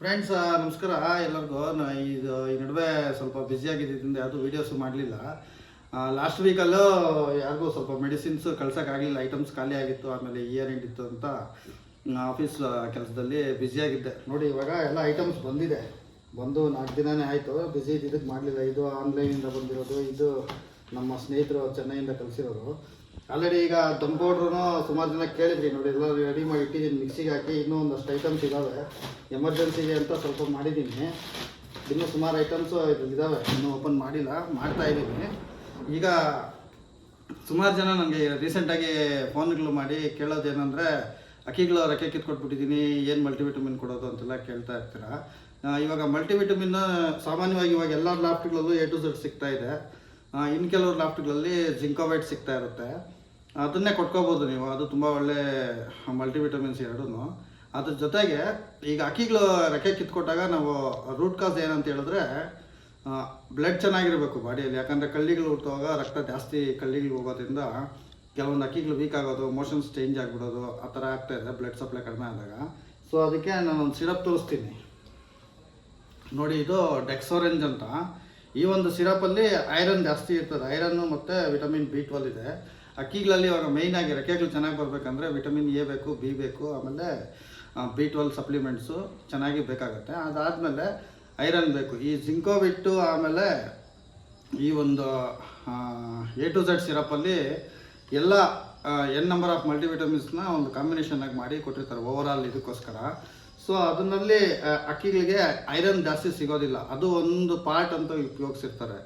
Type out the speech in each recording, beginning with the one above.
Friends ನಮಸ್ಕಾರ. ಎಲ್ಲರಿಗೂ. ಇದು, ಈ ನಡುವೆ ಸ್ವಲ್ಪ ಬ್ಯುಸಿಯಾಗಿದ್ದರಿಂದ ಯಾವುದು ವೀಡಿಯೋಸು ಮಾಡಲಿಲ್ಲ. ಲಾಸ್ಟ್ ವೀಕಲ್ಲೂ ಯಾರಿಗೂ ಸ್ವಲ್ಪ ಮೆಡಿಸಿನ್ಸ್ ಕಳ್ಸೋಕ್ಕಾಗಲಿಲ್ಲ ಐಟಮ್ಸ್ ಖಾಲಿ ಆಗಿತ್ತು, ಆಮೇಲೆ ಇಯರ್ ಎಂಡ್ ಇತ್ತು ಅಂತ ಆಫೀಸ್ ಕೆಲಸದಲ್ಲಿ ಬ್ಯುಸಿಯಾಗಿದ್ದೆ ನೋಡಿ, ಇವಾಗ ಎಲ್ಲ ಐಟಮ್ಸ್ ಬಂದಿದೆ. ಬಂದು ನಾಲ್ಕು ದಿನವೇ ಆಯಿತು. ಬ್ಯುಸಿ ಇದ್ದಿದ್ದಕ್ಕೆ ಮಾಡಲಿಲ್ಲ. ಇದು ಆನ್ಲೈನಿಂದ ಬಂದಿರೋದು, ಇದು ನಮ್ಮ ಸ್ನೇಹಿತರು ಚೆನ್ನೈಯಿಂದ ಕಳಿಸಿರೋದು. ಆಲ್ರೆಡಿ ಈಗ ದಮ್ ಪೌಡ್ರೂ ಸುಮಾರು ಜನ ಕೇಳಿದ್ರಿ ನೋಡಿ, ಎಲ್ಲ ರೆಡಿ ಮಾಡಿ ಇಟ್ಟಿದ್ದೀನಿ ಮಿಕ್ಸಿಗೆ ಹಾಕಿ ಇನ್ನೂ ಒಂದಷ್ಟು ಐಟಮ್ಸ್ ಇದ್ದಾವೆ ಎಮರ್ಜೆನ್ಸಿಗೆ ಅಂತ ಸ್ವಲ್ಪ ಮಾಡಿದ್ದೀನಿ. ಇನ್ನೂ ಸುಮಾರು ಐಟಮ್ಸು ಇದ್ದಾವೆ ಇನ್ನೂ ಓಪನ್ ಮಾಡಿಲ್ಲ, ಮಾಡ್ತಾ ಇದ್ದೀನಿ. ಈಗ ಸುಮಾರು ಜನ ನನಗೆ ರೀಸೆಂಟಾಗಿ ಫೋನ್ಗಳು ಮಾಡಿ ಕೇಳೋದೇನಂದರೆ, ಅಕ್ಕಿಗಳು ರೆಕ್ಕೆ ಕಿತ್ಕೊಟ್ಬಿಟ್ಟಿದ್ದೀನಿ, ಏನು ಮಲ್ಟಿವಿಟಮಿನ್ ಕೊಡೋದು ಅಂತೆಲ್ಲ ಕೇಳ್ತಾ ಇರ್ತೀರ. ಇವಾಗ ಮಲ್ಟಿವಿಟಮಿನ್ ಸಾಮಾನ್ಯವಾಗಿ ಇವಾಗ ಎಲ್ಲ ಲಾಫ್ಟ್ಗಳಲ್ಲೂ ಎ ಟು ಝಡ್ ಸಿಗ್ತಾ ಇದೆ. ಇನ್ನು ಕೆಲವು ಲಾಫ್ಟ್ಗಳಲ್ಲಿ ಜಿಂಕೋವೈಟ್ ಸಿಗ್ತಾ ಇರುತ್ತೆ. ಅದನ್ನೇ ಕೊಟ್ಕೋಬೋದು ನೀವು. ಅದು ತುಂಬ ಒಳ್ಳೆ ಮಲ್ಟಿವಿಟಮಿನ್ಸ್ ಎರಡೂ ಅದ್ರ ಜೊತೆಗೆ ಈಗ ಅಕ್ಕಿಗಳು ರೆಕ್ಕೆ ಕಿತ್ಕೊಟ್ಟಾಗ ನಾವು ರೂಟ್ ಕಾಸ್ ಏನಂತ ಹೇಳಿದ್ರೆ ಬ್ಲಡ್ ಚೆನ್ನಾಗಿರಬೇಕು ಬಾಡಿಯಲ್ಲಿ. ಯಾಕಂದರೆ ಕಳ್ಳಿಗಳು ಹುಟ್ಟುವಾಗ ರಕ್ತ ಜಾಸ್ತಿ ಕಳ್ಳಿಗಳು ಹೋಗೋದ್ರಿಂದ ಕೆಲವೊಂದು ಅಕ್ಕಿಗಳು ವೀಕ್ ಆಗೋದು ಮೋಷನ್ಸ್ ಚೇಂಜ್ ಆಗಿಬಿಡೋದು, ಆ ಥರ ಆಗ್ತಾಯಿದೆ ಬ್ಲಡ್ ಸಪ್ಲೈ ಕಡಿಮೆ ಆದಾಗ. ಸೊ ಅದಕ್ಕೆ ನಾನು ಒಂದು ಸಿರಪ್ ತೋರಿಸ್ತೀನಿ. ನೋಡಿ, ಇದು ಡೆಕ್ಸೋರೆಂಜ್ ಅಂತ. ಈ ಒಂದು ಸಿರಪಲ್ಲಿ ಐರನ್ ಜಾಸ್ತಿ ಇರ್ತದೆ. ಐರನ್ನು ಮತ್ತು ವಿಟಮಿನ್ ಬಿ ಟ್ವೆಲ್ ಇದೆ. ಅಕ್ಕಿಗಳಲ್ಲಿ ಇವಾಗ ಮೇಯ್ನ್ ಆಗಿ ರೆಕ್ಕೆಗಳು ಚೆನ್ನಾಗಿ ಬರಬೇಕಂದ್ರೆ ವಿಟಮಿನ್ ಎ ಬೇಕು, ಬಿ ಬೇಕು, ಆಮೇಲೆ ಬಿ ಟ್ವೆಲ್ ಸಪ್ಲಿಮೆಂಟ್ಸು ಚೆನ್ನಾಗಿ ಬೇಕಾಗುತ್ತೆ. ಅದಾದಮೇಲೆ ಐರನ್ ಬೇಕು. ಈ ಜಿಂಕೋ ಬಿಟ್ಟು ಆಮೇಲೆ ಈ ಒಂದು ಎ ಟು ಝೆಡ್ ಸಿರಪಲ್ಲಿ ಎಲ್ಲ ಎನ್ ನಂಬರ್ ಆಫ್ ಮಲ್ಟಿವಿಟಮಿನ್ಸ್ನ ಒಂದು ಕಾಂಬಿನೇಷನ್ ಆಗಿ ಮಾಡಿ ಕೊಟ್ಟಿರ್ತಾರೆ. ಓವರ್ ಆಲ್ ಇದಕ್ಕೋಸ್ಕರ. ಸೊ ಅದನ್ನಲ್ಲಿ ಅಕ್ಕಿಗಳಿಗೆ ಐರನ್ ಜಾಸ್ತಿ ಸಿಗೋದಿಲ್ಲ. ಅದು ಒಂದು ಪಾರ್ಟ್ ಅಂತ ಉಪಯೋಗಿಸಿರ್ತಾರೆ.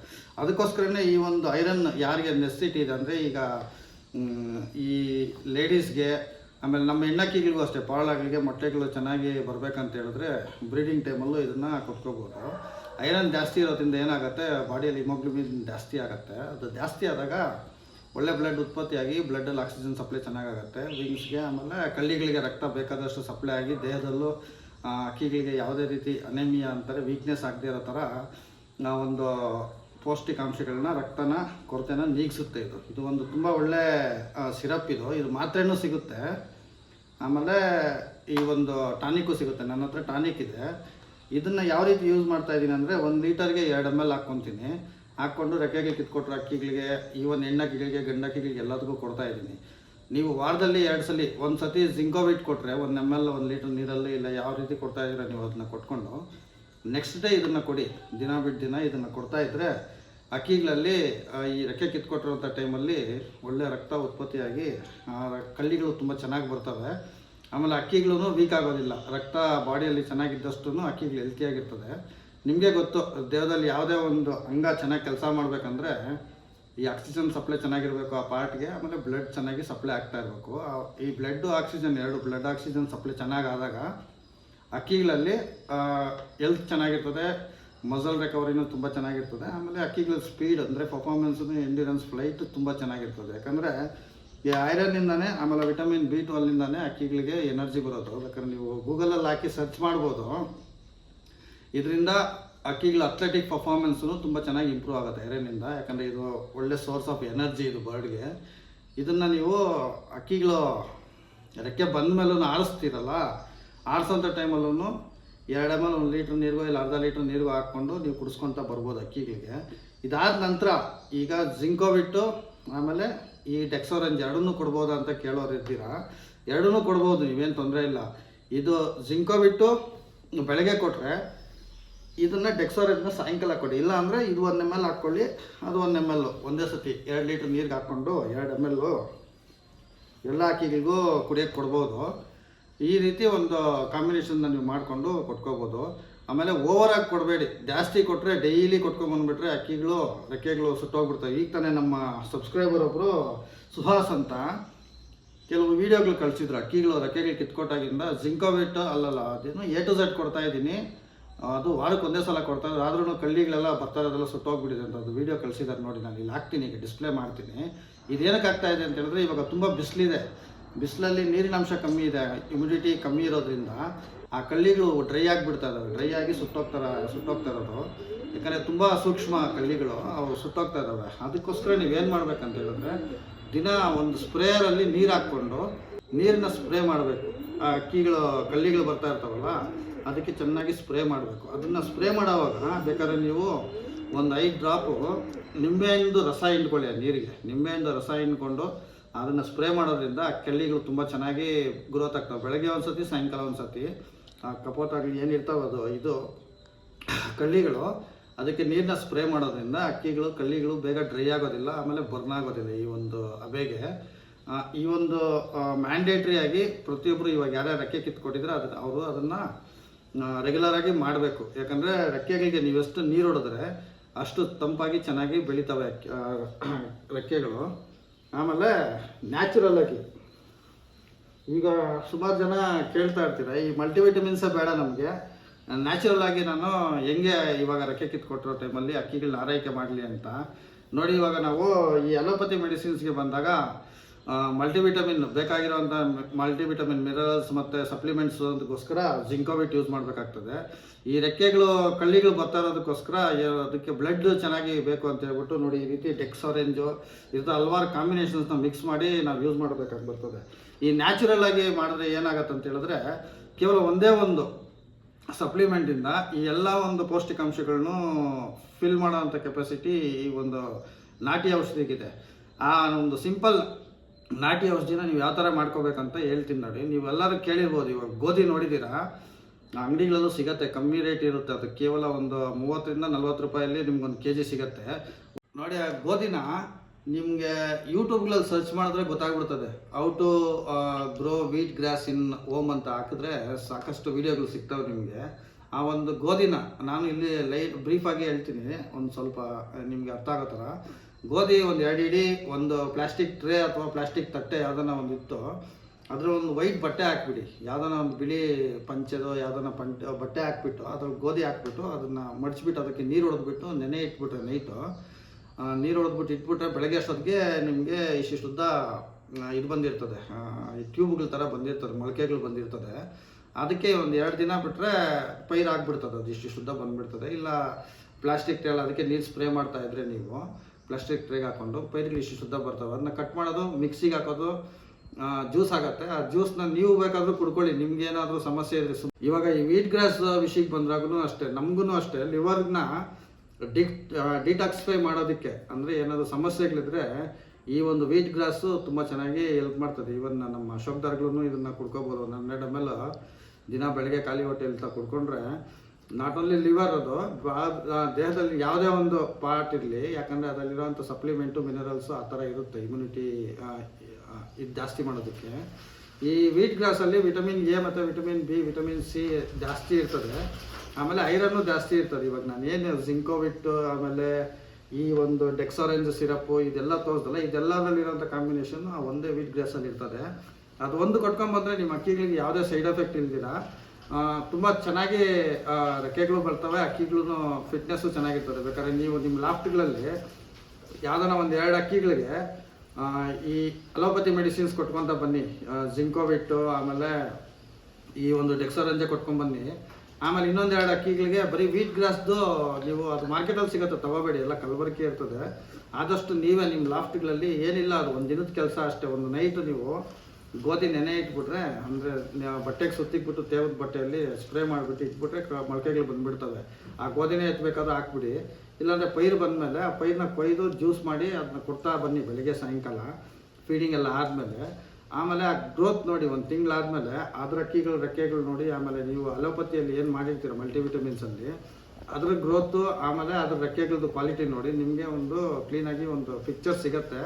ಅದಕ್ಕೋಸ್ಕರನೇ ಈ ಒಂದು ಐರನ್ ಯಾರಿಗೆ ನೆಸಿಟಿ ಇದೆ ಅಂದರೆ ಈಗ ಈ ಲೇಡೀಸ್ಗೆ ಆಮೇಲೆ ನಮ್ಮ ಹೆಣ್ಣಕ್ಕಿಗಳಿಗೂ ಅಷ್ಟೇ ಪಾಳಾಗಲಿಗೆ ಮೊಟ್ಟೆಗಳು ಚೆನ್ನಾಗಿ ಬರಬೇಕಂತ ಹೇಳಿದ್ರೆ ಬ್ರೀಡಿಂಗ್ ಟೈಮಲ್ಲೂ ಇದನ್ನು ಕೊಟ್ಕೋಬೋದು. ಐರನ್ ಜಾಸ್ತಿ ಇರೋದ್ರಿಂದ ಏನಾಗುತ್ತೆ, ಬಾಡಿಯಲ್ಲಿ ಹಿಮೋಗ್ಲೋಬಿನ್ ಜಾಸ್ತಿ ಆಗುತ್ತೆ. ಅದು ಜಾಸ್ತಿ ಆದಾಗ ಒಳ್ಳೆ ಬ್ಲಡ್ ಉತ್ಪತ್ತಿಯಾಗಿ ಬ್ಲಡ್ಡಲ್ಲಿ ಆಕ್ಸಿಜನ್ ಸಪ್ಲೈ ಚೆನ್ನಾಗಾಗುತ್ತೆ. ವಿಂಗ್ಸ್ಗೆ ಆಮೇಲೆ ಕಲ್ಲಿಗಳಿಗೆ ರಕ್ತ ಬೇಕಾದಷ್ಟು ಸಪ್ಲೈ ಆಗಿ ದೇಹದಲ್ಲೂ ಅಕ್ಕಿಗಳಿಗೆ ಯಾವುದೇ ರೀತಿ ಅನೆಮಿಯಾ ಅಂತಾರೆ ವೀಕ್ನೆಸ್ ಆಗದೇ ಇರೋ ಥರ ಒಂದು ಪೌಷ್ಟಿಕಾಂಶಗಳನ್ನ ರಕ್ತನ ಕೊರತೆನ ನೀಗಿಸುತ್ತೆ ಇದು. ಇದು ಒಂದು ತುಂಬ ಒಳ್ಳೆ ಸಿರಪ್ ಇದು. ಇದು ಮಾತ್ರೆನೂ ಸಿಗುತ್ತೆ. ಆಮೇಲೆ ಈ ಒಂದು ಟಾನಿಕ್ಕು ಸಿಗುತ್ತೆ. ನನ್ನ ಹತ್ರ ಟಾನಿಕ್ ಇದೆ. ಇದನ್ನು ಯಾವ ರೀತಿ ಯೂಸ್ ಮಾಡ್ತಾ ಇದ್ದೀನಿ ಅಂದರೆ ಒಂದು ಲೀಟರ್ಗೆ ಎರಡು ಎಂ ಎಲ್ ಹಾಕ್ಕೊತೀನಿ. ಹಾಕ್ಕೊಂಡು ರೆಕ್ಕೆಗೆ ಕಿತ್ಕೊಟ್ರೆ ಅಕ್ಕಿಗಳಿಗೆ ಈವನ್ ಹೆಣ್ಣಕ್ಕಿಗಳಿಗೆ, ಗಂಡಕ್ಕಿಗಳಿಗೆ ಎಲ್ಲದಕ್ಕೂ ಕೊಡ್ತಾ ಇದ್ದೀನಿ. ನೀವು ವಾರದಲ್ಲಿ ಎರಡು ಸಲ, ಒಂದು ಸತಿ ಜಿಂಕೋವಿಟ್ ಕೊಟ್ಟರೆ ಒಂದು ಎಂ ಎಲ್ ಒಂದು ಲೀಟರ್ ನೀರಲ್ಲಿ ಇಲ್ಲ ಯಾವ ರೀತಿ ಕೊಡ್ತಾ ಇದ್ದೀರ ನೀವು ಅದನ್ನ ಕೊಟ್ಕೊಂಡು ನೆಕ್ಸ್ಟ್ ಡೇ ಇದನ್ನು ಕೊಡಿ. ದಿನ ಬಿಟ್ಟು ದಿನ ಇದನ್ನು ಕೊಡ್ತಾ ಇದ್ದರೆ ಅಕ್ಕಿಗಳಲ್ಲಿ ಈ ರೆಕ್ಕೆ ಕಿತ್ಕೊಟ್ಟಿರೋಂಥ ಟೈಮಲ್ಲಿ ಒಳ್ಳೆ ರಕ್ತ ಉತ್ಪತ್ತಿಯಾಗಿ ಕಳ್ಳಿಗಳು ತುಂಬ ಚೆನ್ನಾಗಿ ಬರ್ತವೆ. ಆಮೇಲೆ ಅಕ್ಕಿಗಳೂ ವೀಕ್ ಆಗೋದಿಲ್ಲ. ರಕ್ತ ಬಾಡಿಯಲ್ಲಿ ಚೆನ್ನಾಗಿದ್ದಷ್ಟು ಅಕ್ಕಿಗಳು ಹೆಲ್ತಿಯಾಗಿರ್ತದೆ ನಿಮಗೆ ಗೊತ್ತು, ದೇಹದಲ್ಲಿ ಯಾವುದೇ ಒಂದು ಅಂಗ ಚೆನ್ನಾಗಿ ಕೆಲಸ ಮಾಡಬೇಕಂದ್ರೆ ಈ ಆಕ್ಸಿಜನ್ ಸಪ್ಲೈ ಚೆನ್ನಾಗಿರಬೇಕು ಆ ಪಾರ್ಟ್ಗೆ ಆಮೇಲೆ ಬ್ಲಡ್ ಚೆನ್ನಾಗಿ ಸಪ್ಲೈ ಆಗ್ತಾ ಇರಬೇಕು. ಈ ಬ್ಲಡ್ ಆಕ್ಸಿಜನ್ ಎರಡು ಬ್ಲಡ್ ಆಕ್ಸಿಜನ್ ಸಪ್ಲೈ ಚೆನ್ನಾಗಾದಾಗ ಅಕ್ಕಿಗಳಲ್ಲಿ ಹೆಲ್ತ್ ಚೆನ್ನಾಗಿರ್ತದೆ ಮಸಲ್ ರಿಕವರಿನೂ ತುಂಬ ಚೆನ್ನಾಗಿರ್ತದೆ, ಆಮೇಲೆ ಅಕ್ಕಿಗಳ ಸ್ಪೀಡ್ ಅಂದರೆ ಪರ್ಫಾರ್ಮೆನ್ಸು ಎಂಡ್ಯೂರೆನ್ಸ್ ಫ್ಲೈಟ್ ತುಂಬ ಚೆನ್ನಾಗಿರ್ತದೆ. ಯಾಕಂದರೆ ಈ ಐರನ್ನಿಂದನೇ ಆಮೇಲೆ ವಿಟಮಿನ್ ಬಿ ಟ್ವೆಲ್ನಿಂದನೇ ಅಕ್ಕಿಗಳಿಗೆ ಎನರ್ಜಿ ಬರೋದು. ಯಾಕಂದ್ರೆ ನೀವು ಗೂಗಲಲ್ಲಿ ಹಾಕಿ ಸರ್ಚ್ ಮಾಡ್ಬೋದು. ಇದರಿಂದ ಅಕ್ಕಿಗಳ ಅಥ್ಲೆಟಿಕ್ ಪರ್ಫಾರ್ಮೆನ್ಸು ತುಂಬ ಚೆನ್ನಾಗಿ ಇಂಪ್ರೂವ್ ಆಗುತ್ತೆ ಐರನ್ನಿಂದ ಯಾಕಂದರೆ ಇದು ಒಳ್ಳೆ ಸೋರ್ಸ್ ಆಫ್ ಎನರ್ಜಿ ಇದು ಬರ್ಡ್ಗೆ ಇದನ್ನು ನೀವು ಅಕ್ಕಿಗಳು ರೆಕ್ಕೆ ಬಂದ ಮೇಲೂ ಆಡಿಸ್ತೀರಲ್ಲ ಆಡಿಸೋಂಥ ಟೈಮಲ್ಲೂ ಎರಡು ಎಂ ಎಲ್ ಒಂದು ಲೀಟ್ರ್ ನೀರಿಗೂ ಇಲ್ಲ ಅರ್ಧ ಲೀಟ್ರ್ ನೀರಿಗೂ ಹಾಕ್ಕೊಂಡು ನೀವು ಕುಡಿಸ್ಕೊತ ಬರ್ಬೋದು ಅಕ್ಕಿಗಳಿಗೆ. ಇದಾದ ನಂತರ ಈಗ ಜಿಂಕೋ ಬಿಟ್ಟು ಆಮೇಲೆ ಈ ಡೆಕ್ಸೋರೆಂಜ್ ಎರಡನ್ನೂ ಕೊಡ್ಬೋದಾ ಅಂತ ಕೇಳೋರು ಇರ್ತೀರಾ ಎರಡನ್ನೂ ಕೊಡ್ಬೋದು, ನೀವೇನು ತೊಂದರೆ ಇಲ್ಲ. ಇದು ಜಿಂಕೋ ಬಿಟ್ಟು ಬೆಳಗ್ಗೆ ಕೊಟ್ಟರೆ ಇದನ್ನು ಇದನ್ನ ಸಾಯಂಕಾಲ ಕೊಡಿ ಇಲ್ಲ ಅಂದರೆ ಇದು ಒಂದು ಎಂ ಎಲ್ ಹಾಕ್ಕೊಳ್ಳಿ, ಅದು ಒಂದು ಎಂ ಎಲ್ ಒಂದೇ ಸತಿ ಎರಡು ಲೀಟ್ರ್ ನೀರಿಗೆ ಹಾಕ್ಕೊಂಡು ಎರಡು ಎಂ ಎಲ್ಲು ಎಲ್ಲ ಅಕ್ಕಿಗಳಿಗೂ ಕುಡಿಯೋಕ್ಕೆ ಕೊಡ್ಬೋದು. ಈ ರೀತಿ ಒಂದು ಕಾಂಬಿನೇಷನ್ನ ನೀವು ಮಾಡಿಕೊಂಡು ಕೊಟ್ಕೋಬೋದು. ಆಮೇಲೆ ಓವರಾಗಿ ಕೊಡಬೇಡಿ. ಜಾಸ್ತಿ ಕೊಟ್ಟರೆ ಡೈಲಿ ಕೊಟ್ಕೊಂಬಂದ್ಬಿಟ್ರೆ ಅಕ್ಕಿಗಳು, ರೆಕ್ಕೆಗಳು ಸುಟ್ಟೋಗ್ಬಿಡ್ತವೆ. ಈಗ ತಾನೇ ನಮ್ಮ ಸಬ್ಸ್ಕ್ರೈಬರ್ ಒಬ್ಬರು ಸುಹಾಸ್ ಅಂತ. ಕೆಲವು ವೀಡಿಯೋಗಳು ಕಳಿಸಿದ್ರು. ಅಕ್ಕಿಗಳು, ರೆಕ್ಕೆಗಳು ಕಿತ್ಕೊಟ್ಟಾಗಿಂದ ಜಿಂಕೋವೇಟ್ ಅಲ್ಲಲ್ಲ, ಅದೇನು ಎ ಟು ಝಡ್ ಕೊಡ್ತಾ ಇದ್ದೀನಿ. ಅದು ವಾರಕ್ಕೆ ಒಂದೇ ಸಲ ಕೊಡ್ತಾ ಇದ್ದಾರೆ ಆದ್ರೂ ಕಳ್ಳಿಗಳೆಲ್ಲ ಬರ್ತಾ ಇರೋದೆಲ್ಲ ಸುಟ್ಟೋಗ್ಬಿಟ್ಟಿದೆ ಅಂತ ಅದು ವೀಡಿಯೋ ಕಳಿಸಿದ್ದಾರೆ ನೋಡಿ, ನಾನು ಇಲ್ಲಿ ಹಾಕ್ತೀನಿ, ಈಗ ಡಿಸ್ಪ್ಲೇ ಮಾಡ್ತೀನಿ. ಇದೇನಕ್ಕೆ ಆಗ್ತಾ ಇದೆ ಅಂತ ಹೇಳಿದ್ರೆ ಇವಾಗ ತುಂಬ ಬಿಸಿಲಿದೆ. ಬಿಸಿಲಲ್ಲಿ ನೀರಿನ ಅಂಶ ಕಮ್ಮಿ ಇದೆ ಹ್ಯುಮಿಡಿಟಿ ಕಮ್ಮಿ ಇರೋದ್ರಿಂದ ಆ ಕಳ್ಳಿಗಳು ಡ್ರೈ ಆಗಿಬಿಡ್ತಾ ಇದ್ದಾವೆ ಡ್ರೈ ಆಗಿ ಸುಟ್ಟೋಗ್ತಾರ ಸುಟ್ಟೋಗ್ತಾ ಇರೋದು. ಯಾಕಂದರೆ ತುಂಬ ಸೂಕ್ಷ್ಮ ಕಳ್ಳಿಗಳು, ಅವು ಸುತ್ತೋಗ್ತಾ ಇದ್ದಾವೆ ಅದಕ್ಕೋಸ್ಕರ ನೀವೇನು ಮಾಡ್ಬೇಕಂತ ಹೇಳಿದ್ರೆ, ದಿನ ಒಂದು ಸ್ಪ್ರೇಯರಲ್ಲಿ ನೀರು ಹಾಕ್ಕೊಂಡು ನೀರನ್ನ ಸ್ಪ್ರೇ ಮಾಡಬೇಕು. ಆ ಅಕ್ಕಿಗಳು ಕಳ್ಳಿಗಳು ಬರ್ತಾ ಇರ್ತಾವಲ್ಲ ಅದಕ್ಕೆ ಚೆನ್ನಾಗಿ ಸ್ಪ್ರೇ ಮಾಡಬೇಕು. ಅದನ್ನು ಸ್ಪ್ರೇ ಮಾಡೋವಾಗ ಬೇಕಾದ್ರೆ ನೀವು ಒಂದು ಐದು ಡ್ರಾಪು ನಿಂಬೆಹಣ್ಣು ರಸ ಹಿಂಡ್ಕೊಳ್ಳಿ ಆ ನೀರಿಗೆ. ನಿಂಬೆಹಣ್ಣು ರಸ ಹಿಂಡ್ಕೊಂಡು ಅದನ್ನು ಸ್ಪ್ರೇ ಮಾಡೋದ್ರಿಂದ ಆ ಕೆಲ್ಲಿಗಳು ತುಂಬ ಚೆನ್ನಾಗಿ ಗ್ರೋತ್ ಆಗ್ತವೆ. ಬೆಳಗ್ಗೆ ಒಂದು ಸತಿ ಸಾಯಂಕಾಲ ಒಂದು ಸತಿ ಆ ಏನಿರ್ತಾವೆ ಅದು, ಇದು ಕಳ್ಳಿಗಳು, ಅದಕ್ಕೆ ನೀರನ್ನ ಸ್ಪ್ರೇ ಮಾಡೋದ್ರಿಂದ ಅಕ್ಕಿಗಳು, ಕಳ್ಳಿಗಳು ಬೇಗ ಡ್ರೈ ಆಗೋದಿಲ್ಲ, ಆಮೇಲೆ ಬರ್ನ್ ಆಗೋದಿಲ್ಲ ಈ ಒಂದು ಅಬೆಗೆ ಈ ಒಂದು ಮ್ಯಾಂಡೇಟ್ರಿಯಾಗಿ ಪ್ರತಿಯೊಬ್ಬರು ಇವಾಗ ಯಾರ್ಯಾರು ರೆಕ್ಕೆ ಕಿತ್ಕೊಟ್ಟಿದ್ರೆ ಅದನ್ನು ಅವರು ಅದನ್ನು ರೆಗ್ಯುಲರ್ ಆಗಿ ಮಾಡಬೇಕು. ಯಾಕಂದರೆ ರೆಕ್ಕೆಗಳಿಗೆ ನೀವೆಷ್ಟು ನೀರು ಹೊಡೆದ್ರೆ ಅಷ್ಟು ತಂಪಾಗಿ ಚೆನ್ನಾಗಿ ಬೆಳಿತವೆ ರೆಕ್ಕೆಗಳು. ಆಮೇಲೆ ನ್ಯಾಚುರಲ್ ಆಗಿ. ಈಗ ಸುಮಾರು ಜನ ಕೇಳ್ತಾ ಇರ್ತೀರ, ಈ ಮಲ್ಟಿವಿಟಮಿನ್ಸೇ ಬೇಡ ನಮಗೆ. ನ್ಯಾಚುರಲ್ ಆಗಿ ನಾನು ಹೆಂಗೆ ಇವಾಗ ರೆಕ್ಕೆ ಕಿತ್ಕೊಟ್ಟಿರೋ ಟೈಮಲ್ಲಿ ಅಕ್ಕಿಗಳನ್ನ ಆರೈಕೆ ಮಾಡಲಿ ಅಂತ. ನೋಡಿ ಇವಾಗ ನಾವು ಈ ಅಲೋಪತಿ ಮೆಡಿಸಿನ್ಸ್ಗೆ ಬಂದಾಗ ಮಲ್ಟಿವಿಟಮಿನ್ ಬೇಕಾಗಿರುವಂಥ ಮಲ್ಟಿವಿಟಮಿನ್ ಮಿನರಲ್ಸ್ ಮತ್ತು ಸಪ್ಲಿಮೆಂಟ್ಸ್ ಅದಕ್ಕೋಸ್ಕರ ಜಿಂಕೋವಿಟ್ ಯೂಸ್ ಮಾಡಬೇಕಾಗ್ತದೆ. ಈ ರೆಕ್ಕೆಗಳು, ಕಳ್ಳಿಗಳು ಬರ್ತಾ ಇರೋದಕ್ಕೋಸ್ಕರ ಅದಕ್ಕೆ ಬ್ಲಡ್ ಚೆನ್ನಾಗಿ ಬೇಕು ಅಂತ ಹೇಳ್ಬಿಟ್ಟು ನೋಡಿ ಈ ರೀತಿ ಡೆಕ್ಸ್ ಆರೆಂಜು ಇದು ಹಲವಾರು ಕಾಂಬಿನೇಷನ್ಸ್ನ ಮಿಕ್ಸ್ ಮಾಡಿ ನಾವು ಯೂಸ್ ಮಾಡಬೇಕಾಗಿ ಬರ್ತದೆ. ಈ ನ್ಯಾಚುರಲ್ ಆಗಿ ಮಾಡಿದ್ರೆ ಏನಾಗತ್ತೆ ಅಂತ ಹೇಳಿದ್ರೆ ಕೇವಲ ಒಂದೇ ಒಂದು ಸಪ್ಲಿಮೆಂಟಿಂದ ಈ ಎಲ್ಲ ಒಂದು ಪೌಷ್ಟಿಕಾಂಶಗಳನ್ನು ಫಿಲ್ ಮಾಡೋವಂಥ ಕೆಪಾಸಿಟಿ ಈ ಒಂದು ನಾಟಿ ಔಷಧಿಗಿದೆ. ಆ ಒಂದು ಸಿಂಪಲ್ ನಾಟಿ ಔಷಧಿನ ನೀವು ಯಾವ ಥರ ಮಾಡ್ಕೋಬೇಕಂತ ಹೇಳ್ತೀನಿ ನೋಡಿ. ನೀವೆಲ್ಲರೂ ಕೇಳಿರ್ಬೋದು, ಇವಾಗ ಗೋಧಿ ನೋಡಿದ್ದೀರಾ? ಅಂಗಡಿಗಳಲ್ಲೂ ಸಿಗತ್ತೆ, ಕಮ್ಮಿ ರೇಟ್ ಇರುತ್ತೆ. ಅದು ಕೇವಲ ಒಂದು ಮೂವತ್ತರಿಂದ ನಲ್ವತ್ತು ರೂಪಾಯಲ್ಲಿ ನಿಮ್ಗೊಂದು ಕೆ ಜಿ ಸಿಗತ್ತೆ. ನೋಡಿ, ಆ ಗೋಧಿನ ನಿಮಗೆ ಯೂಟ್ಯೂಬ್ಗಳಲ್ಲಿ ಸರ್ಚ್ ಮಾಡಿದ್ರೆ ಗೊತ್ತಾಗ್ಬಿಡ್ತದೆ. How to grow wheat grass in home ಅಂತ ಹಾಕಿದ್ರೆ ಸಾಕಷ್ಟು ವೀಡಿಯೋಗಳು ಸಿಗ್ತವೆ ನಿಮಗೆ. ಆ ಒಂದು ಗೋಧಿನ ನಾನು ಇಲ್ಲಿ ಲೈ ಬ್ರೀಫಾಗಿ ಹೇಳ್ತೀನಿ. ಒಂದು ಸ್ವಲ್ಪ ನಿಮಗೆ ಅರ್ಥ ಆಗೋ ಥರ ಗೋಧಿ ಒಂದು ಎರಡು ಇಡಿ ಒಂದು ಪ್ಲಾಸ್ಟಿಕ್ ಟ್ರೇ ಅಥವಾ ಪ್ಲಾಸ್ಟಿಕ್ ತಟ್ಟೆ ಯಾವುದನ್ನ ಒಂದು ಇತ್ತು ಅದ್ರ ಒಂದು ವೈಟ್ ಬಟ್ಟೆ ಹಾಕ್ಬಿಡಿ. ಯಾವುದನ್ನ ಒಂದು ಬಿಳಿ ಪಂಚದೋ ಯಾವುದನ್ನ ಪಂಚ ಬಟ್ಟೆ ಹಾಕ್ಬಿಟ್ಟು ಅದ್ರ ಗೋಧಿ ಹಾಕ್ಬಿಟ್ಟು ಅದನ್ನು ಮಡಚ್ಬಿಟ್ಟು ಅದಕ್ಕೆ ನೀರು ಹೊಡೆದ್ಬಿಟ್ಟು ನೆನೆ ಇಟ್ಬಿಟ್ರೆ ನೈಟು ನೀರು ಹೊಡೆದ್ಬಿಟ್ಟು ಇಟ್ಬಿಟ್ರೆ ಬೆಳಗ್ಗೆ ಅಷ್ಟೊತ್ತಿಗೆ ನಿಮಗೆ ಇಷ್ಟು ಶುದ್ಧ ಇದು ಬಂದಿರ್ತದೆ. ಈ ಟ್ಯೂಬ್ಗಳ ಥರ ಬಂದಿರ್ತದೆ, ಮೊಳಕೆಗಳು ಬಂದಿರ್ತದೆ. ಅದಕ್ಕೆ ಒಂದು ಎರಡು ದಿನ ಬಿಟ್ಟರೆ ಪೈರು ಆಗ್ಬಿಡ್ತದೆ, ಅದು ಇಷ್ಟು ಶುದ್ಧ ಬಂದ್ಬಿಡ್ತದೆ. ಇಲ್ಲ, ಪ್ಲಾಸ್ಟಿಕ್ ಟೇಲ್ ಅದಕ್ಕೆ ನೀರು ಸ್ಪ್ರೇ ಮಾಡ್ತಾ ಇದ್ರೆ ನೀವು. ಪ್ಲಾಸ್ಟಿಕ್ ಟ್ರೇಗೆ ಹಾಕೊಂಡು ಪೈರುಗಳು ಇಷ್ಟು ಶುದ್ಧ ಬರ್ತವೆ. ಅದನ್ನ ಕಟ್ ಮಾಡೋದು ಮಿಕ್ಸಿಗೆ ಹಾಕೋದು ಜ್ಯೂಸ್ ಆಗುತ್ತೆ. ಆ ಜ್ಯೂಸ್ನ ನೀವು ಬೇಕಾದರೂ ಕುಡ್ಕೊಳ್ಳಿ. ನಿಮ್ಗೆ ಏನಾದರೂ ಸಮಸ್ಯೆ ಇದ್ರೆ ಇವಾಗ ಈ ವೀಟ್ ಗ್ರಾಸ್ ವಿಷಯಕ್ಕೆ ಬಂದ್ರಾಗೂ ಅಷ್ಟೇ ನಮಗೂ ಅಷ್ಟೇ ಲಿವರ್ನ ಡಿ ಡಿಟಾಕ್ಸಿಫೈ ಮಾಡೋದಕ್ಕೆ ಅಂದರೆ ಏನಾದರೂ ಸಮಸ್ಯೆಗಳಿದ್ರೆ ಈ ಒಂದು ವೀಟ್ ಗ್ರಾಸು ತುಂಬ ಚೆನ್ನಾಗಿ ಹೆಲ್ಪ್ ಮಾಡ್ತದೆ. ಇವನ್ ನಮ್ಮ ಅಶೋಕ್ದಾರ್ಗಳು ಇದನ್ನು ಕುಡ್ಕೋಬೋದು. ನನ್ನ ಮೇಲೆ ದಿನ ಬೆಳಗ್ಗೆ ಖಾಲಿ ಹೊಟ್ಟೆಯಲ್ಲಿ ಕುಡ್ಕೊಂಡ್ರೆ ನಾಟ್ ಓನ್ಲಿ ಲಿವರ್ ಅದು ಭಾಳ ಆ, ದೇಹದಲ್ಲಿ ಯಾವುದೇ ಒಂದು ಪಾರ್ಟ್ ಇರಲಿ ಯಾಕಂದರೆ ಅದರಲ್ಲಿರುವಂಥ ಸಪ್ಲಿಮೆಂಟು ಮಿನರಲ್ಸು ಆ ಥರ ಇರುತ್ತೆ ಇಮ್ಯುನಿಟಿ ಇದು ಜಾಸ್ತಿ ಮಾಡೋದಕ್ಕೆ. ಈ ವೀಟ್ ಗ್ರಾಸಲ್ಲಿ ವಿಟಮಿನ್ ಎ ಮತ್ತು ವಿಟಮಿನ್ ಬಿ ವಿಟಮಿನ್ ಸಿ ಜಾಸ್ತಿ ಇರ್ತದೆ. ಆಮೇಲೆ ಐರನ್ನು ಜಾಸ್ತಿ ಇರ್ತದೆ ಇವಾಗ ನಾನು. ಏನು ಜಿಂಕೋವಿಟ್ಟು ಆಮೇಲೆ ಈ ಒಂದು ಡೆಕ್ಸಾರೆಂಜ್ ಸಿರಪ್ಪು ಇದೆಲ್ಲ ತೋರಿಸ್ದಲ್ಲ ಇದೆಲ್ಲದಲ್ಲಿರೋಂಥ ಕಾಂಬಿನೇಷನ್ ಒಂದೇ ವೀಟ್ ಗ್ರಾಸಲ್ಲಿ ಇರ್ತದೆ. ಅದು ಒಂದು ಕೊಟ್ಕೊಂಬಂದರೆ ನಿಮ್ಮ ಅಕ್ಕಿಗಳಿಗೆ ಯಾವುದೇ ಸೈಡ್ ಎಫೆಕ್ಟ್ ಇಲ್ದಿರ ತುಂಬ ಚೆನ್ನಾಗಿ ರೆಕ್ಕೆಗಳು ಬರ್ತವೆ ಅಕ್ಕಿಗಳು ಫಿಟ್ನೆಸ್ಸು ಚೆನ್ನಾಗಿರ್ತದೆ. ಬೇಕಾದ್ರೆ ನೀವು ನಿಮ್ಮ ಲಾಫ್ಟ್ಗಳಲ್ಲಿ ಯಾವ್ದಾನ ಒಂದು ಎರಡು ಅಕ್ಕಿಗಳಿಗೆ ಈ ಅಲೋಪತಿ ಮೆಡಿಸಿನ್ಸ್ ಕೊಟ್ಕೊಂತ ಬನ್ನಿ. ಜಿಂಕೋವಿಟ್ಟು ಆಮೇಲೆ ಈ ಒಂದು ಡೆಕ್ಸೋರಂಜೆ ಕೊಟ್ಕೊಂಡ್ ಬನ್ನಿ. ಆಮೇಲೆ ಇನ್ನೊಂದು ಎರಡು ಅಕ್ಕಿಗಳಿಗೆ ಬರೀ ವೀಟ್ ಗ್ರಾಸ್ದು ನೀವು ಅದು ಮಾರ್ಕೆಟಲ್ಲಿ ಸಿಗುತ್ತೆ, ತಗೋಬೇಡಿ. ಎಲ್ಲ ಕಲಬೆರಕೆ ಇರ್ತದೆ. ಆದಷ್ಟು ನೀವೇ ನಿಮ್ಮ ಲಾಫ್ಟ್ಗಳಲ್ಲಿ ಏನಿಲ್ಲ, ಅದು ಒಂದು ದಿನದ ಕೆಲಸ ಅಷ್ಟೇ. ಒಂದು ನೈಟ್ ನೀವು ಗೋಧಿ ನೆನೆ ಇಟ್ಬಿಟ್ರೆ, ಅಂದರೆ ಬಟ್ಟೆಗೆ ಸುತ್ತಿಕ್ಬಿಟ್ಟು ತೇವದ ಬಟ್ಟೆಯಲ್ಲಿ ಸ್ಪ್ರೇ ಮಾಡಿಬಿಟ್ಟು ಇಟ್ಬಿಟ್ರೆ ಮೊಳಕೆಗಳು ಬಂದುಬಿಡ್ತವೆ. ಆ ಗೋಧಿನೇ ಎತ್ತಬೇಕಾದ್ರೆ ಹಾಕ್ಬಿಡಿ. ಇಲ್ಲಾಂದರೆ ಪೈರು ಬಂದಮೇಲೆ ಆ ಪೈರನ್ನ ಕೊಯ್ದು ಜ್ಯೂಸ್ ಮಾಡಿ ಅದನ್ನ ಕೊಡ್ತಾ ಬನ್ನಿ ಬೆಳಿಗ್ಗೆ ಸಾಯಂಕಾಲ ಫೀಡಿಂಗ್ ಎಲ್ಲ ಆದಮೇಲೆ. ಆಮೇಲೆ ಆ ಗ್ರೋತ್ ನೋಡಿ, ಒಂದು ತಿಂಗಳಾದಮೇಲೆ ಅದರ ಅಕ್ಕಿಗಳು, ರೆಕ್ಕೆಗಳು ನೋಡಿ, ಆಮೇಲೆ ನೀವು ಅಲೋಪತಿಯಲ್ಲಿ ಏನು ಮಾಡಿರ್ತೀರ ಮಲ್ಟಿವಿಟಮಿನ್ಸಲ್ಲಿ ಅದ್ರ ಗ್ರೋತು ಆಮೇಲೆ ಅದ್ರ ರೆಕ್ಕೆಗಳದ್ದು ಕ್ವಾಲಿಟಿ ನೋಡಿ, ನಿಮಗೆ ಒಂದು ಕ್ಲೀನಾಗಿ ಒಂದು ಪಿಕ್ಚರ್ ಸಿಗುತ್ತೆ.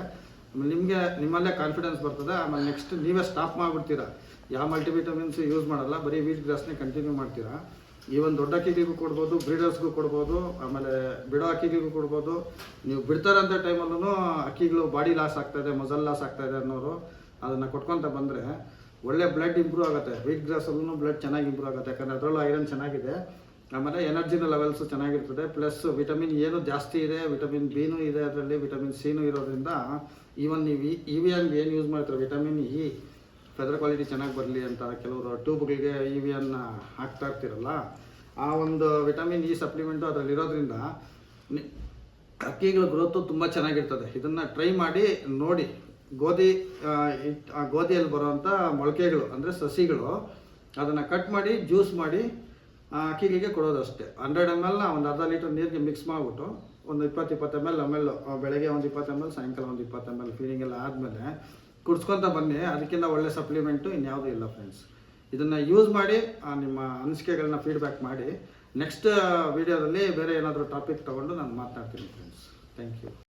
ನಿಮಗೆ, ನಿಮ್ಮಲ್ಲೇ ಕಾನ್ಫಿಡೆನ್ಸ್ ಬರ್ತದೆ. ಆಮೇಲೆ ನೆಕ್ಸ್ಟ್ ನೀವೇ ಸ್ಟಾಪ್ ಮಾಡಿಬಿಡ್ತೀರಾ. ಯಾವ ಮಲ್ಟಿವಿಟಮಿನ್ಸ್ ಯೂಸ್ ಮಾಡಲ್ಲ, ಬರೀ ವೀಟ್ ಗ್ರಾಸ್ನೇ ಕಂಟಿನ್ಯೂ ಮಾಡ್ತೀರಾ. ಈ ಒಂದು ದೊಡ್ಡ ಅಕ್ಕಿಗಳಿಗೂ ಕೊಡ್ಬೋದು ಬ್ರೀಡರ್ಸ್ಗೂ ಕೊಡ್ಬೋದು, ಆಮೇಲೆ ಬಿಡೋ ಅಕ್ಕಿಗಳಿಗೂ ಕೊಡ್ಬೋದು. ನೀವು ಬಿಡ್ತಾರಂಥ ಟೈಮಲ್ಲೂ ಅಕ್ಕಿಗಳು ಬಾಡಿ ಲಾಸ್ ಆಗ್ತಾಯಿದೆ ಮೊಸಲ್ ಲಾಸ್ ಆಗ್ತಾಯಿದೆ ಅನ್ನೋರು ಅದನ್ನು ಕೊಟ್ಕೊತ ಬಂದರೆ ಒಳ್ಳೆ ಬ್ಲಡ್ ಇಂಪ್ರೂವ್ ಆಗುತ್ತೆ. ವೀಟ್ ಗ್ರಾಸಲ್ಲೂ ಬ್ಲಡ್ ಚೆನ್ನಾಗಿ ಇಂಪ್ರೂವ್ ಆಗುತ್ತೆ. ಯಾಕಂದರೆ ಅದರಲ್ಲೂ ಐರನ್ ಚೆನ್ನಾಗಿದೆ. ಆಮೇಲೆ ಎನರ್ಜಿನ ಲೆವೆಲ್ಸು ಚೆನ್ನಾಗಿರ್ತದೆ. ಪ್ಲಸ್ ವಿಟಮಿನ್ ಏನು ಜಾಸ್ತಿ ಇದೆ ವಿಟಮಿನ್ ಬಿನೂ ಇದೆ ಅದರಲ್ಲಿ ವಿಟಮಿನ್ ಸಿನೂ ಇರೋದ್ರಿಂದ ಈವನ್ ನೀವು ಇ ವಿ ಎನ್ ಏನು ಯೂಸ್ ಮಾಡ್ತಾರೆ? ವಿಟಮಿನ್ ಇ ಫೆದರ್ ಕ್ವಾಲಿಟಿ ಚೆನ್ನಾಗಿ ಬರಲಿ ಅಂತ ಕೆಲವರು ಟ್ಯೂಬ್ಗಳಿಗೆ ಇ ವಿ ಎನ್ನ ಹಾಕ್ತಾ ಇರ್ತೀರಲ್ಲ, ಆ ಒಂದು ವಿಟಮಿನ್ ಇ ಸಪ್ಲಿಮೆಂಟು ಅದರಲ್ಲಿರೋದ್ರಿಂದ ಅಕ್ಕಿಗಳ ಗ್ರೋತು ತುಂಬ ಚೆನ್ನಾಗಿರ್ತದೆ. ಇದನ್ನು ಟ್ರೈ ಮಾಡಿ, ನೋಡಿ, ಗೋಧಿ, ಆ ಗೋಧಿಯಲ್ಲಿ ಬರೋವಂಥ ಮೊಳಕೆಗಳು, ಅಂದರೆ ಸಸಿಗಳು, ಅದನ್ನು ಕಟ್ ಮಾಡಿ ಜ್ಯೂಸ್ ಮಾಡಿ ಅಕ್ಕಿಗಳಿಗೆ ಕೊಡೋದಷ್ಟೇ. ಹಂಡ್ರೆಡ್ ಎಂ ಎಲ್ನ ಒಂದು ಅರ್ಧ ಲೀಟರ್ ನೀರಿಗೆ ಮಿಕ್ಸ್ ಮಾಡಿಬಿಟ್ಟು ಒಂದು ಇಪ್ಪತ್ತು ಇಪ್ಪತ್ತು ಎಂ ಎಲ್ ಆಮೇಲೆ ಬೆಳಗ್ಗೆ ಒಂದು ಇಪ್ಪತ್ತು ಎಂ ಎಲ್ ಸಾಯಂಕಾಲ ಒಂದು ಇಪ್ಪತ್ತು ಎಂ ಎಲ್ ಫೀಲಿಂಗ್ ಎಲ್ಲ ಆದಮೇಲೆ ಕುಡ್ಸ್ಕೊತ ಬನ್ನಿ. ಅದಕ್ಕಿಂತ ಒಳ್ಳೆ ಸಪ್ಲಿಮೆಂಟು ಇನ್ಯಾವುದೂ ಇಲ್ಲ ಫ್ರೆಂಡ್ಸ್ ಇದನ್ನು ಯೂಸ್ ಮಾಡಿ ನಿಮ್ಮ ಅನಿಸಿಕೆಗಳನ್ನ ಫೀಡ್ಬ್ಯಾಕ್ ಮಾಡಿ. ನೆಕ್ಸ್ಟ್ ವಿಡಿಯೋದಲ್ಲಿ ಬೇರೆ ಏನಾದರೂ ಟಾಪಿಕ್ ತೊಗೊಂಡು ನಾನು ಮಾತಾಡ್ತೀನಿ ಫ್ರೆಂಡ್ಸ್ ಥ್ಯಾಂಕ್ ಯು